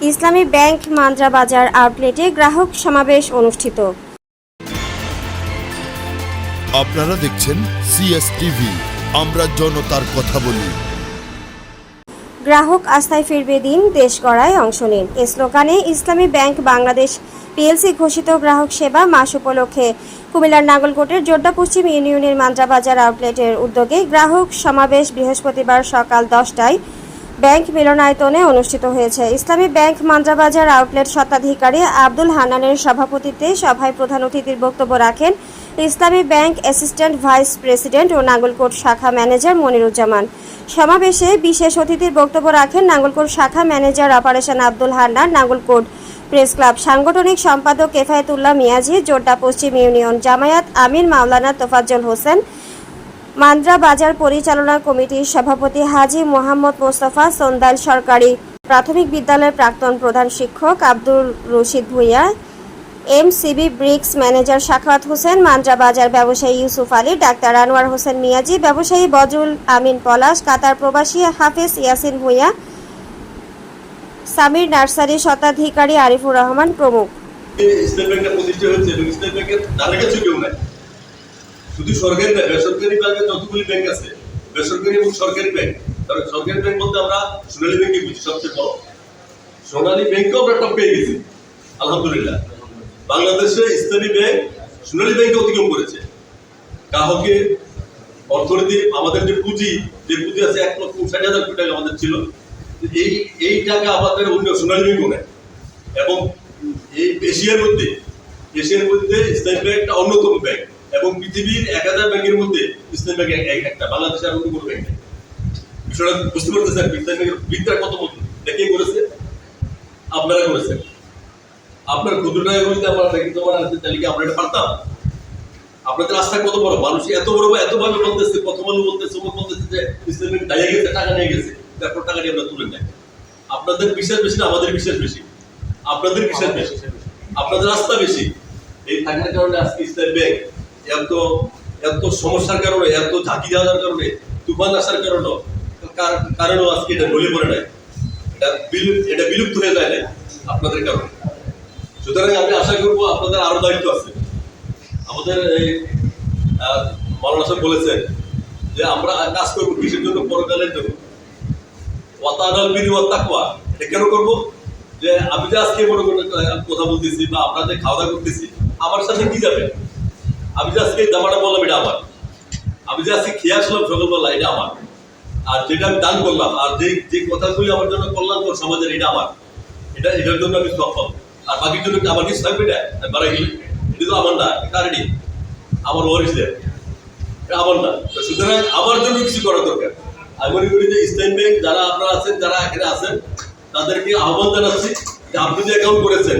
ইসলামী bank Mandra বাজার আউটলেটে গ্রাহক সমাবেশ অনুষ্ঠিত। আপনারা দেখছেন সিএস টিভি আমরা জনতার কথা বলি। গ্রাহক আস্থায় ফিরবে দিন দেশ গড়ায় অংশ নিন। এ স্লোগানে ইসলামী ব্যাংক বাংলাদেশ পিএলসি ঘোষিত গ্রাহক সেবা মাস উপলক্ষে কুমিল্লার নাগলকোটের জোড্ডা পশ্চিম ইউনিয়নের মান্দ্রা বাজার আউটলেটের উদ্যোগে গ্রাহক সমাবেশ বৃহস্পতিবার সকাল দশটায় ব্যাংক মিলনায়তনে অনুষ্ঠিত হয়েছে। ইসলামী ব্যাংক মান্দ্রাবাজার আউটলেট স্বত্বাধিকারী আব্দুল হান্নানের সভাপতিত্বে সভায় প্রধান অতিথির বক্তব্য রাখেন Islami bank assistant vice president ও নাঙ্গলকোট শাখা ম্যানেজার মনিরুজ্জামান। সমাবেশে বিশেষ অতিথির বক্তব্য রাখেন নাঙ্গলকোট শাখা manager operation Abdul Hannan Nangalkot press club সাংগঠনিক সম্পাদক কেফায়েতুল্লাহ মিয়াজি, জোড্ডা পশ্চিম ইউনিয়ন জামায়াত আমির মাওলানা তোফাজ্জল হোসেন মান্দ্রা বাজার পরিচালনা কমিটির সভাপতি হাজি মোহাম্মদ মোস্তফা সন্দাল সরকারি প্রাথমিক বিদ্যালয়ের প্রাক্তন প্রধান শিক্ষক Abdul Rashid Bhuiyan, MCB bricks manager Sakhawat Hossain, Mandra Bazar ব্যবসায়ী ইউসুফ আলী, ডাক্তার আনোয়ার হোসেন মিয়াজি, ব্যবসায়ী বজুল আমিন পলাশ, কাতার প্রবাসী হাফেজ ইয়াসিন ভুইয়া, সামির নার্সারি শতাধিকারী আরিফুর রহমান প্রমুখ। ব্যাংকটা হয়েছে এবং ব্যাংকের কেউ নাই শুধু সরকারি না বেসরকারি ব্যাংকে যতগুলি ব্যাংক আছে, বেসরকারি এবং সরকারি ব্যাংক। কারণ সরকারি ব্যাংক বলতে আমরা সোনালী ব্যাংকে বুঝি সবচেয়ে বড়? সোনালী ব্যাংকেও আমরা টপ পেয়ে গেছি, আলহামদুলিল্লাহ। বাংলাদেশে ইসলামী ব্যাংক সোনালী ব্যাংকে অতিক্রম করেছে। গ্রাহকে অর্থনীতি আমাদের যে পুঁজি যে পুঁজি আছে এক লক্ষ ষাট হাজার কোটি টাকা আমাদের ছিল, এই এই টাকা আমাদের অন্য সোনালী ব্যাংকও নেয়। এবং এই এশিয়ার মধ্যে এশিয়ার মধ্যে ইসলামী ব্যাংক একটা অন্যতম ব্যাংক। এবং পৃথিবীর এক হাজার ব্যাংকের মধ্যে ইসলামী ব্যাংক এক- এক- একটা বাংলাদেশের অন্য কোনো ব্যাংক নেই। বিষয়টা বুঝতে পারতেছেন ইসলামী ব্যাংকের কত মতো দেখে করেছে? আপনারা করেছেন। আপনার ক্ষুদ্র টাকাগুলিতে আমরা ব্যাংক তাহলে কি আমরা এটা পারতাম? আপনাদের আস্থা কত বড়? মানুষ এত বড় বা এত ভাবে বলতেছে প্রথম আলো বলতেছে বলতেছে যে ইসলামী ব্যাংক দাঁড়িয়ে গেছে টাকা নিয়ে গেছে তারপর আমরা তুলে নেয় আপনাদের বিশ্বাস বেশি না আমাদের বিশ্বাস বেশি। আপনাদের বিশ্বাস বেশি। আপনাদের আস্থা বেশি। এই থাকার কারণে আজকে ইসলাম ব্যাংক এত এত সমস্যার কারণে এত ঝাঁকি দেওয়ার কারণে তুফান আসার কারণে কার- কারণেও আজকে এটা ঢলে পড়ে নাই। এটা বিলুপ্ত এটা বিলুপ্ত হয়ে যায় নাই আপনাদের কারণে। সুতরাং আমি আশা করব আপনাদের আরও দায়িত্ব আছে। আমাদের এই আহ, মাওলানা সাহেব বলেছেন যে আমরা কাজ করব কিসের জন্য? পরকালের জন্য। ওয়াতানাল বিরি ওয়া তাকওয়া। এটা কেন করব? যে আমি যে আজকে মনে করেন কথা বলতেছি বা আমরা যে খাওয়া দাওয়া করতেছি আমার সাথে কি যাবে? আমি যে আজকে জামাটা বললাম, এটা আমার। আমি যে আজকে খেয়ে আসলাম সকালবেলা এটা আমার। আর যেটা আমি দান করলাম, আর যে যে কথাগুলি আমার জন্য কল্যাণ কর সমাজের, এটা আমার। এটা, এটার জন্য আমি সব আর বাকির জন্য আমার কিছু থাকবে এটা? বাড়া গেলে এটা তো আমার না কারণই। আমার ওয়ারিসদের এটা আমার না। তো সুতরাং আমার জন্য কিছু করা দরকার। আমি মনে করি যে ইসলাম ব্যাংক, যারা আপনারা আছেন, যারা এখানে আছেন, তাদেরকে আহ্বান জানাচ্ছি যে আপনি যে অ্যাকাউন্ট করেছেন,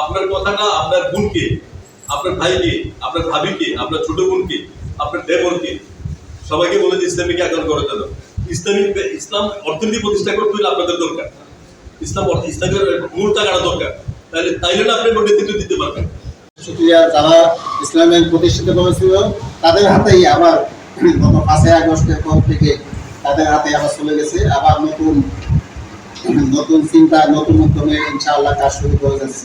আপনার কথাটা, আপনার বোনকে আপনার ভাইকে, আপনার ভাবিকে, আপনার ছোট বোনকে, আপনার দেবরকে সবাইকে বলে যে ইসলামিক অ্যাকাউন্ট করার জন্য ইসলামিক ইসলাম অর্থনীতি প্রতিষ্ঠা করতে হলে আপনাদের দরকার। ইসলাম ইসলামের মূল টাকাটা দরকার। তাহলে, তাইলে না আপনি নেতৃত্ব দিতে পারবেন। যারা ইসলাম ব্যাংক প্রতিষ্ঠিত করেছিল, তাদের হাতেই আবার গত পাঁচই আগস্টের পর থেকে তাদের হাতে আবার চলে গেছে। আবার নতুন নতুন চিন্তা, নতুন উদ্যমে ইনশাআল্লাহ কাজ শুরু করে যাচ্ছে।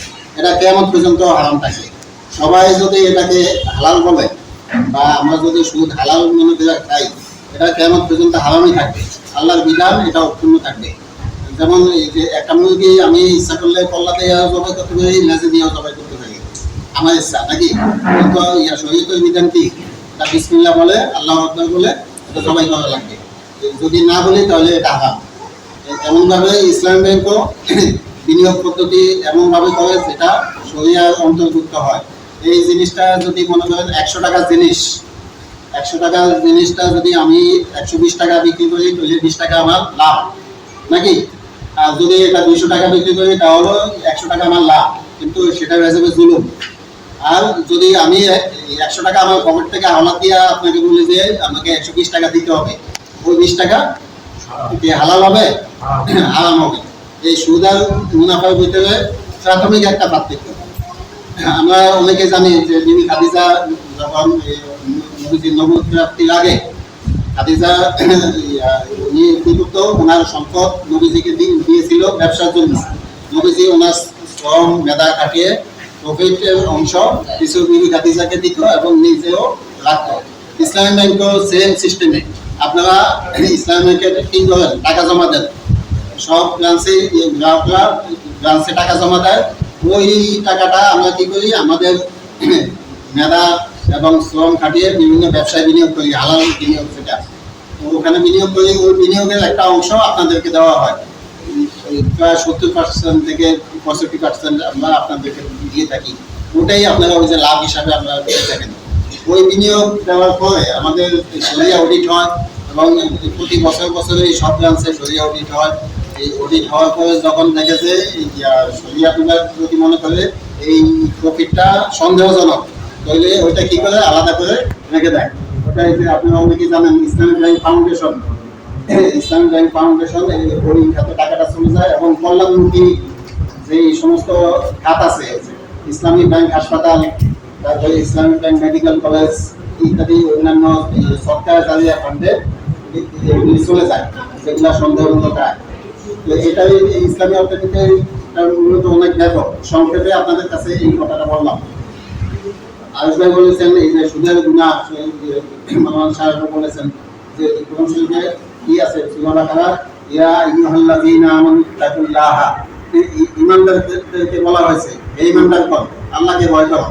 এটা কেমন পর্যন্ত হারাম থাকে। সবাই যদি এটাকে হালাল বলে, বা আমরা যদি সুদ হালাল মনে করে খাই, এটা কেমন পর্যন্ত হারামই থাকবে। আল্লাহর বিধান, এটা অক্ষুণ্ণ থাকবে। যেমন একটা মুরগি আমি ইচ্ছা করলে কল্লাতে জবাই করতে পারি, লেজে দিয়েও জবাই করতে পারি। আমার ইচ্ছা, নাকি? কিন্তু ইয়া শহীদ বিধান কি? এটা বিসমিল্লাহ বলে, আল্লাহ আকবর বলে, এটা জবাই করা লাগবে। যদি না বলি তাহলে এটা হারাম। এমনভাবে ইসলাম ব্যাংকও বিনিয়োগ পদ্ধতি এমনভাবে করে যেটা শরিয়ার অন্তর্ভুক্ত হয়। এই জিনিসটা যদি মনে করেন একশো টাকার জিনিস একশো টাকার জিনিসটা যদি আমি একশো বিশ টাকা বিক্রি করি তাহলে বিশ টাকা আমার লাভ। নাকি? আর যদি এটা দুইশো টাকা বিক্রি করি তাহলে একশো টাকা আমার লাভ। কিন্তু সেটা হয়ে যাবে জুলুম। আর যদি আমি একশো টাকা আমার পকেট থেকে হাওলা দিয়ে আপনাকে বলি যে আমাকে একশো বিশ টাকা দিতে হবে। ওই বিশ টাকা হালাল হবে? হারাম হবে। এই সুদ আর মুনাফার ভিতরে প্রাথমিক একটা পার্থক্য। আমরা অনেকে জানি যে বিবি খাদিজা যখন নবীজির প্রাপ্তির আগে খাদিজা উনি ওনার সম্পদ নবীজিকে দিয়েছিল ব্যবসার জন্য। নবীজি ওনার শ্রম, মেধা খাটিয়ে প্রফিটের অংশ কিছু বিবি খাদিজাকে দিত এবং নিজেও রাখতো ইসলামী ব্যাংকও সেম সিস্টেমে আপনারা ইসলামী ব্যাংকে কি করেন টাকা জমা দেন। সব ব্রাঞ্চে গ্রাহকরা ব্রাঞ্চে টাকা জমা দেয়, ওই টাকাটা আমরা কি করি, আমাদের মেধা এবং শ্রম খাটিয়ে বিভিন্ন ব্যবসায় বিনিয়োগ করি, হালাল বিনিয়োগ সেটা ওখানে বিনিয়োগ করি, ওই বিনিয়োগের একটা অংশ আপনাদেরকে দেওয়া হয়। প্রায় সত্তর পার্সেন্ট থেকে পঁয়ষট্টি পার্সেন্ট আমরা আপনাদেরকে দিয়ে থাকি। ওটাই আপনারা ওই যে লাভ হিসাবে আপনারা পেয়ে থাকেন। ওই বিনিয়োগ দেওয়ার পরে আমাদের সরিয়া অডিট হয় এবং প্রতি বছর বছরে এই সব ব্রাঞ্চে সরিয়া অডিট হয়। এই হওয়ার পরে যখন দেখেছে বিভাগ যদি মনে করে এই প্রফিটটা সন্দেহজনক। তাহলে ওইটা কি করে? আলাদা করে রেখে দেয়। ওটা যে আপনারা অনেকেই জানেন, Islamic bank foundation. Islamic bank foundation ওই খাতে টাকাটা চলে যায় এবং কল্যাণমুখী যে সমস্ত খাত আছে ইসলামী ব্যাংক হাসপাতাল, তারপরে ইসলামিক ব্যাংক মেডিকেল কলেজ ইত্যাদি অন্যান্য সরকার চালিয়ে ফান্ডে চলে যায়, যেগুলো সন্দেহমূলক আয় এটাই এই ইসলামী অর্থনীতির মূলত অনেক ব্যাপক। সংক্ষেপে আপনাদের কাছে এই কথাটা বললাম। আরেশ ভাই বলেছেন, এই যে সুদের গুণা মামান সাহেব বলেছেন যে কোরআন শরীফে কি আছে? সূরা বাকারা ইয়া আইয়ুহাল্লাযীনা আমানু তাকুল্লাহা ইমানদারদেরকে বলা হয়েছে, হে ইমানদার কর আল্লাহকে ভয় করো।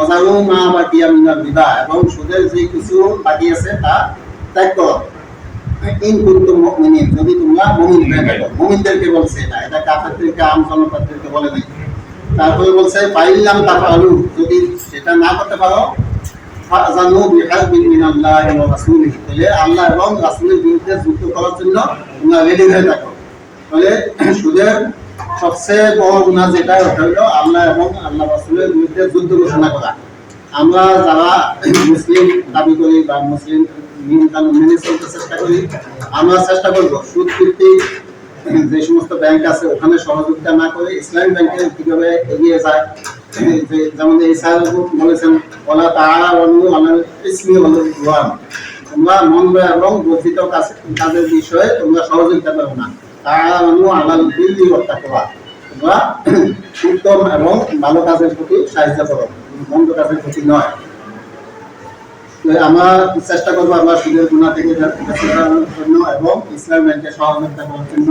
অজারু মা বাকিয়া মিনাল রিবা, এবং সুদের যে কিছু বাকি আছে তা ত্যাগ করো। ইন কুনতুম মুমিনিন যদি তোমরা মুমিন হয়ে থাকো। মুমিনদেরকে বলছে এটা এটা কাফেরদেরকে, আম জনতাদেরকে বলে নাই। তারপরে বলছে, ফাইল্লাম তাফালু যদি সেটা না করতে পারো ফাজানু বিহারবিন মিনাল্লাহি ওয়া রাসূলিহি। তাহলে আল্লাহ এবং রাসূলের বিরুদ্ধে যুদ্ধ করার জন্য তোমরা রেডি হয়ে থাকো। তাহলে সুদের সবচেয়ে বড় গুনাহ যেটা ওটা হলো আল্লাহ এবং আল্লাহ রাসূলের বিরুদ্ধে যুদ্ধ ঘোষণা করা। আমরা যারা মুসলিম দাবি করি বা মুসলিম মেনে চলতে চেষ্টা করি, আমরা চেষ্টা করব সুদ ভিত্তিক যে সমস্ত ব্যাংক আছে ওখানে সহযোগিতা না করে ইসলামী ব্যাংকে কীভাবে এগিয়ে যায়। যেমন এই স্যার বলেছেন, ওলা তাহারা অনু আমার ইসমি গোয়াম তোমরা মন্দ এবং বর্ধিত কাজের বিষয়ে তোমরা সহযোগিতা করো না। তাহারা অনু আলাল দিল্লি হত্যা করা তোমরা উত্তম এবং ভালো কাজের প্রতি সাহায্য করো। প্রতি নয়। আমরা চেষ্টা করব সুদের গুণা থেকে জন্য এবং ইসলাম ব্যাংকে সহযোগিতা করার জন্য।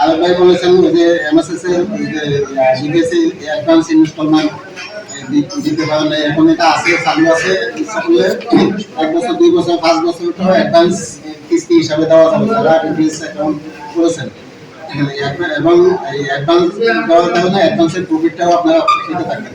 আর ভাই বলেছেন যে এমএসএস এর অ্যাডভান্স ইনস্টলমেন্ট দিতে পারেন না। এখন এটা আছে, চালু আছে এক বছর, দুই বছর, পাঁচ বছর তো অ্যাডভান্স কিস্তি হিসাবে দেওয়া যাবে। যারা অ্যাকাউন্ট করেছেন। এবং এই অ্যাডভান্স দেওয়ার কারণে অ্যাডভান্সের প্রফিটটাও আপনারা পেতে থাকবেন।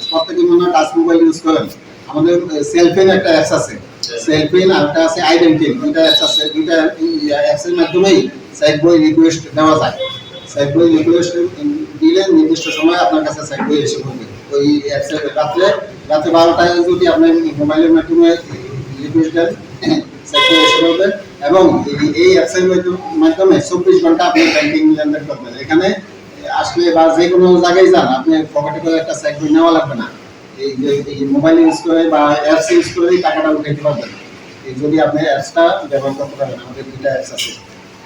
প্রত্যেকে মনে হয় টাচ মোবাইল ইউজ করেন। আমাদের সেলফিন একটা অ্যাপস আছে। সেলফিন আর একটা আছে আইডেন্টি দুইটা অ্যাপস আছে। দুইটা অ্যাপসের মাধ্যমেই চেক বই রিকোয়েস্ট দেওয়া যায়। চেক বই রিকোয়েস্ট দিলে নির্দিষ্ট সময় আপনার কাছে চেক বই এসে পড়বে ওই অ্যাপসের রাত্রে রাত্রে বারোটায় যদি আপনি মোবাইলের মাধ্যমে রিকোয়েস্ট দেন চেক বই এসে পড়বে এবং এই অ্যাপসের মাধ্যমে চব্বিশ ঘণ্টা আপনি ব্যাংকিং লেনদেন করবেন। এখানে আসলে বা যে কোনো জায়গায় যান, আপনি পকেটে করে একটা চেক বই নেওয়া লাগবে না। এই যে, এই মোবাইল ইউজ করে বা অ্যাপস ইউজ করেই টাকাটা উঠাইতে পারবেন। এই যদি আপনি অ্যাপসটা ব্যবহার করতে পারেন, আমাদের দুইটা অ্যাপস আছে।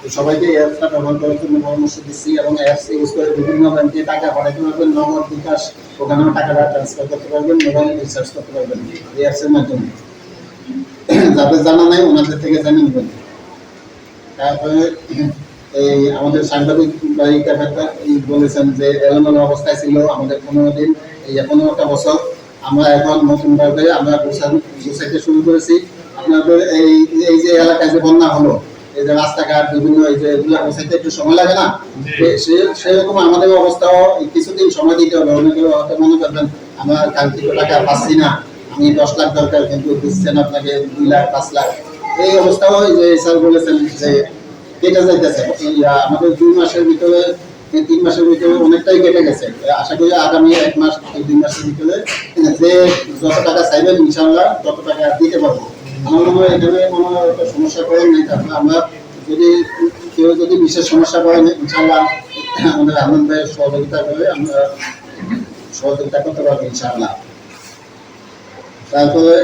তো সবাইকে অ্যাপসটা ব্যবহার করার জন্য পরামর্শ দিচ্ছি এবং অ্যাপস ইউজ করে বিভিন্ন ব্যাংকে টাকা পাঠাতে পারবেন, নগদ, বিকাশ, ওখানেও টাকাটা ট্রান্সফার করতে পারবেন মোবাইল রিচার্জ করতে পারবেন এই অ্যাপসের মাধ্যমে। যাদের জানা নাই, ওনাদের থেকে জানিয়ে নেবেন। তারপরে এই আমাদের সাংবাদিক ভাই বলেছেন যে এলোমেলো অবস্থায় ছিল আমাদের পনেরো দিন এই পনেরোটা বছর। আমরা এখন নতুনভাবে আমরা গুছাইতে শুরু করেছি। আপনাদের এই এই যে এলাকায় যে বন্যা হলো এই যে রাস্তাঘাট বিভিন্ন এই যে এগুলো গোছাইতে একটু সময় লাগে না? সেরকম আমাদের অবস্থাও কিছুদিন সময় দিতে হবে। অনেকে হয়তো মনে করবেন আমরা কাঙ্ক্ষিত টাকা পাচ্ছি না। আমি দশ লাখ দরকার কিন্তু দিচ্ছেন আপনাকে দুই লাখ পাঁচ লাখ। এই অবস্থাও যে স্যার বলেছেন যে কেটে যাইতেছে। আমাদের দুই মাসের ভিতরে তিন মাসের ভিতরে অনেকটাই কেটে গেছে। আশা করি আগামী এক মাস দুই মাসের ভিতরে যে যত টাকা চাইবেন ইনশাল্লাহ তত টাকা দিতে পারব। আমার মনে হয় এখানে কোনো সমস্যা করেন নেই। তারপরে আমরা যদি, কেউ যদি বিশেষ সমস্যা করেন ইনশাল্লাহ আমাদের আনন্দ সহযোগিতা করে আমরা সহযোগিতা করতে পারব ইনশাল্লাহ তারপরে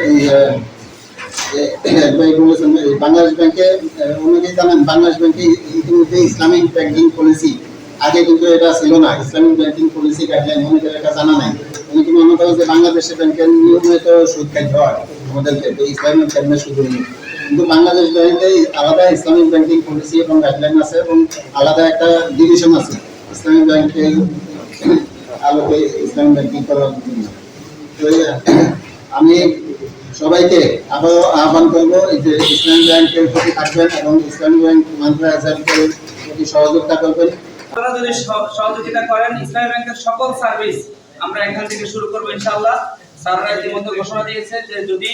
বাংলাদেশ ব্যাংকে অনেকেই জানেন, বাংলাদেশ ব্যাংকে ইতিমধ্যে ইসলামিক ব্যাংকিং পলিসি, আগে কিন্তু এটা ছিল না, ইসলামিক ব্যাংকিং পলিসি গাইডলাইন অনেকের এটা জানা নাই। অনেকে মনে করেন যে বাংলাদেশের ব্যাংকের নিয়মিত সুদ খাইতে হয় আমাদেরকে ইসলামিক ব্যাংকের সুদ নিয়ে কিন্তু বাংলাদেশ ব্যাংকে আলাদা ইসলামিক ব্যাংকিং পলিসি এবং গাইডলাইন আছে এবং আলাদা একটা ডিভিশন আছে। ইসলামিক ব্যাংকের আলোকে ইসলামিক ব্যাংকিং করার জন্য। আমি সবাইকে আবারও আহ্বান করব, এই যে ইসলামী ব্যাংকের প্রতি থাকবেন এবং ইসলামী ব্যাংক মাদ্রাসার প্রতি সহযোগিতা করবেন। আপনারা যদি সহযোগিতা করেন, ইসলামী ব্যাংকের সকল সার্ভিস আমরা এখান থেকে শুরু করব ইনশাআল্লাহ। স্যাররা ইতিমধ্যে ঘোষণা দিয়েছে যে যদি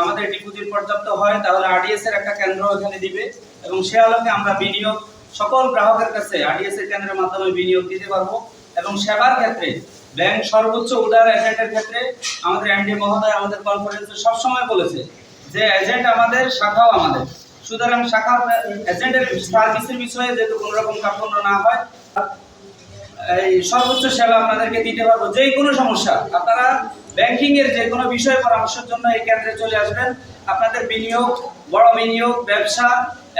আমাদের ডিপোজিট পর্যাপ্ত হয়, তাহলে আরডিএস এর একটা কেন্দ্র এখানে দিবে এবং সে আলোকে আমরা বিনিয়োগ সকল গ্রাহকের কাছে আরডিএস এর কেন্দ্রের মাধ্যমে বিনিয়োগ দিতে পারব এবং সেবার ক্ষেত্রে ব্যাংক সর্বোচ্চ উদার এজেন্টের ক্ষেত্রে আমাদের এমডি মহোদয় আমাদের কনফারেন্সে সবসময় বলেছে যে এজেন্ট আমাদের, শাখাও আমাদের। সুতরাং শাখা এজেন্টের সার্ভিসের বিষয়ে যাতে কোনো রকম কার্পণ্য না হয়, এই সর্বোচ্চ সেবা আপনাদেরকে দিতে পারব। যে কোনো সমস্যা, আপনারা ব্যাংকিং এর যে কোনো বিষয় পরামর্শের জন্য এই কেন্দ্রে চলে আসবেন। আপনাদের বিনিয়োগ, বড় বিনিয়োগ, ব্যবসা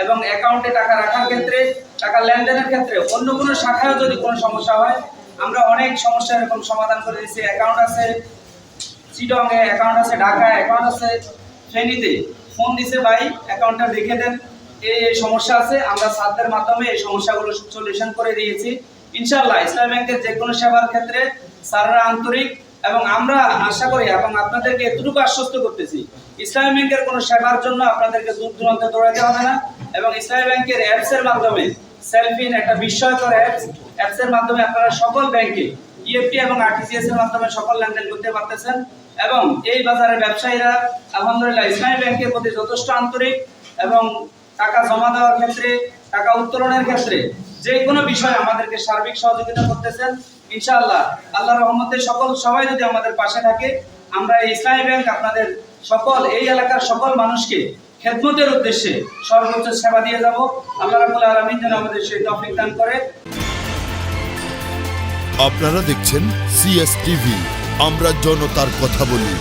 এবং অ্যাকাউন্টে টাকা রাখার ক্ষেত্রে, টাকা লেনদেনের ক্ষেত্রে অন্য কোনো শাখায় যদি কোনো সমস্যা হয় আমরা অনেক সমস্যা এরকম সমাধান করে দিচ্ছি অ্যাকাউন্ট আছে চিটং এ অ্যাকাউন্ট আছে ঢাকায় অ্যাকাউন্ট আছে ফেনীতে। ফোন দিছে, ভাই অ্যাকাউন্টটা দেখে দেন। এই এই সমস্যা আছে, আমরা সাধ্যের মাধ্যমে এই সমস্যাগুলো সলিউশন করে দিয়েছি। ইনশাআল্লাহ, ইসলাম ব্যাংকের যে কোনো সেবার ক্ষেত্রে স্যাররা আন্তরিক এবং আমরা আশা করি এবং আপনাদেরকে এতটুকু আশ্বস্ত করতেছি, ইসলামী ব্যাংকের কোনো সেবার জন্য আপনাদেরকে দূর দূরান্তে দৌড়াতে হবে না এবং ইসলামী ব্যাংকের অ্যাপসের মাধ্যমে সেলফিন একটা বিস্ময়কর অ্যাপস অ্যাপস এর মাধ্যমে আপনারা সকল ব্যাংকে ইএফটি এবং আরটিজিএস এর মাধ্যমে সকল লেনদেন করতে পারতেছেন। এবং এই বাজারের ব্যবসায়ীরা, আলহামদুলিল্লাহ, ইসলামী ব্যাংকের প্রতি যথেষ্ট আন্তরিক এবং টাকা জমা দেওয়ার ক্ষেত্রে, টাকা উত্তোলনের ক্ষেত্রে যে কোনো বিষয়ে আমাদেরকে সার্বিক সহযোগিতা করতেছেন। ইনশাআল্লাহ আল্লাহ রহমতের সকল, সবাই যদি আমাদের পাশে থাকে, আমরা ইসলামী ব্যাংক আপনাদের সকল, এই এলাকার সকল মানুষকে খেদমতের উদ্দেশ্যে সর্বোচ্চ সেবা দিয়ে যাব। আল্লাহ রাবুল আলমিন যেন আমাদের সেই টপিক দান করে। আপনারা দেখছেন সিএস টিভি আমরা জনতার কথা বলি।